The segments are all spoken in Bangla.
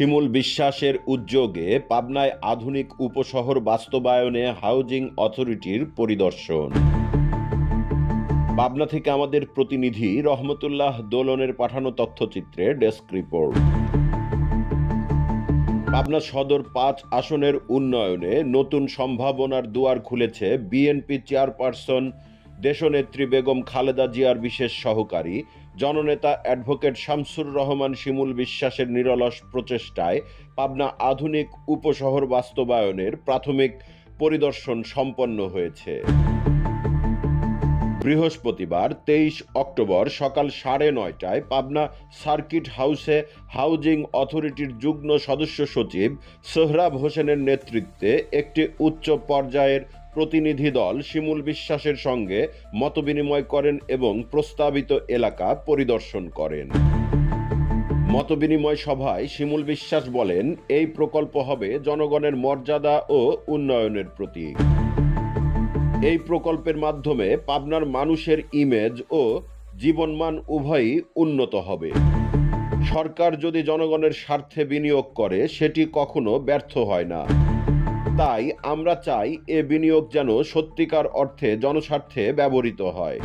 শিমুল বিশ্বাসের উদ্যোগে পাবনায় আধুনিক উপশহর বাস্তবায়নে হাউজিং অথরিটির পরিদর্শন। পাবনা থেকে আমাদের প্রতিনিধি রহমতুল্লাহ দোলনের পাঠানো তথ্যচিত্রে ডেস্ক রিপোর্ট। পাবনা সদর পাঁচ আসনের উন্নয়নে নতুন সম্ভাবনার দুয়ার খুলেছে বিএনপি চেয়ারপারসন দেশনেত্রী বেগম খালেদা জিয়ার বিশেষ সহকারী, জননেতা অ্যাডভোকেট শামসুর রহমান শিমুল বিশ্বাসের নিরলস প্রচেষ্টায় পাবনা আধুনিক উপশহর বাস্তবায়নের প্রাথমিক পরিদর্শন সম্পন্ন হয়েছে। বৃহস্পতিবার তেইশ অক্টোবর সকাল সাড়ে নয়টায় পাবনা সার্কিট হাউসে হাউজিং অথরিটির যুগ্ম সদস্য সচিব সোহরাব হোসেনের নেতৃত্বে একটি উচ্চ পর্যায়ের প্রতিনিধি দল শিমুল বিশ্বাসের সঙ্গে মতবিনিময় করেন এবং প্রস্তাবিত এলাকা পরিদর্শন করেন। মতবিনিময় সভায় শিমুল বিশ্বাস বলেন, এই প্রকল্প হবে জনগণের মর্যাদা ও উন্নয়নের প্রতীক। এই প্রকল্পের মাধ্যমে পাবনার মানুষের ইমেজ ও জীবনমান উভয়ই উন্নত হবে। সরকার যদি জনগণের স্বার্থে বিনিয়োগ করে, সেটি কখনো ব্যর্থ হয় না। তাই আমরা চাই এ বিনিয়োগ যেন সত্যিকার অর্থে জনস্বার্থে ব্যবহৃত হয়।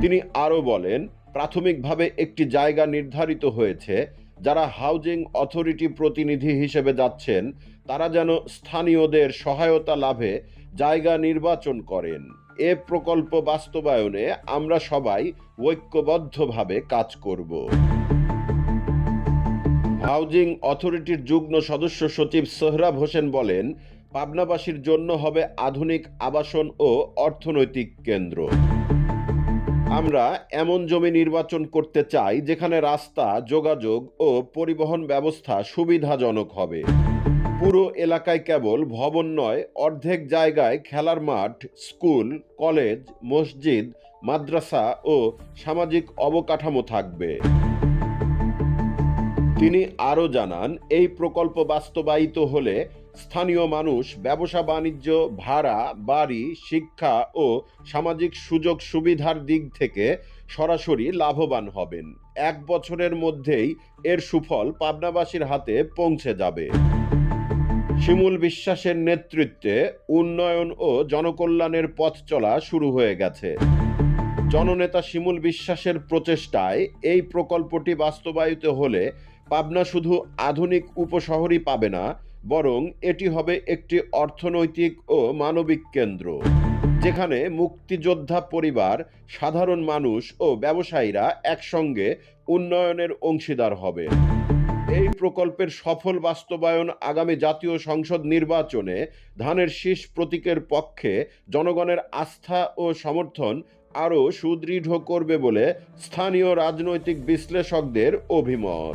তিনি আরও বলেন, প্রাথমিকভাবে একটি জায়গা নির্ধারিত হয়েছে, যারা হাউজিং অথরিটি প্রতিনিধি হিসেবে যাচ্ছেন, তারা যেন স্থানীয়দের সহায়তা লাভে জায়গা নির্বাচন করেন। এ প্রকল্প বাস্তবায়নে আমরা সবাই ঐক্যবদ্ধভাবে কাজ করব। হাউজিং অথরিটির যুগ্ম সদস্য সচিব সোহরাব হোসেন বলেন, পাবনাবাসীর জন্য হবে আধুনিক আবাসন ও অর্থনৈতিক কেন্দ্র। আমরা এমন জমি নির্বাচন করতে চাই, যেখানে রাস্তা, যোগাযোগ ও পরিবহন ব্যবস্থা সুবিধাজনক হবে। পুরো এলাকায় কেবল ভবন নয়, অর্ধেক জায়গায় খেলার মাঠ, স্কুল, কলেজ, মসজিদ, মাদ্রাসা ও সামাজিক অবকাঠামো থাকবে। তিনি আরও জানান, এই প্রকল্প বাস্তবায়িত হলে স্থানীয় মানুষ ব্যবসা, বাণিজ্য, ভাড়া, বাড়ি, শিক্ষা ও সামাজিক সুযোগ সুবিধার দিক থেকে সরাসরি লাভবান হবেন। এক বছরের মধ্যেই এর সুফল পাবনাবাসীর হাতে পৌঁছে যাবে। শিমুল বিশ্বাসের নেতৃত্বে উন্নয়ন ও জনকল্যাণের পথ চলা শুরু হয়ে গেছে। জননেতা শিমুল বিশ্বাসের প্রচেষ্টায় এই প্রকল্পটি বাস্তবায়িত হলে পাবনা শুধু আধুনিক উপশহরই পাবে না, বরং এটি হবে একটি অর্থনৈতিক ও মানবিক কেন্দ্র, যেখানে মুক্তিযোদ্ধা পরিবার, সাধারণ মানুষ ও ব্যবসায়ীরা একসঙ্গে উন্নয়নের অংশীদার হবে। এই প্রকল্পের সফল বাস্তবায়ন আগামী জাতীয় সংসদ নির্বাচনে ধানের শীষ প্রতীকের পক্ষে জনগণের আস্থা ও সমর্থন আরও সুদৃঢ় করবে বলে স্থানীয় রাজনৈতিক বিশ্লেষকদের অভিমত।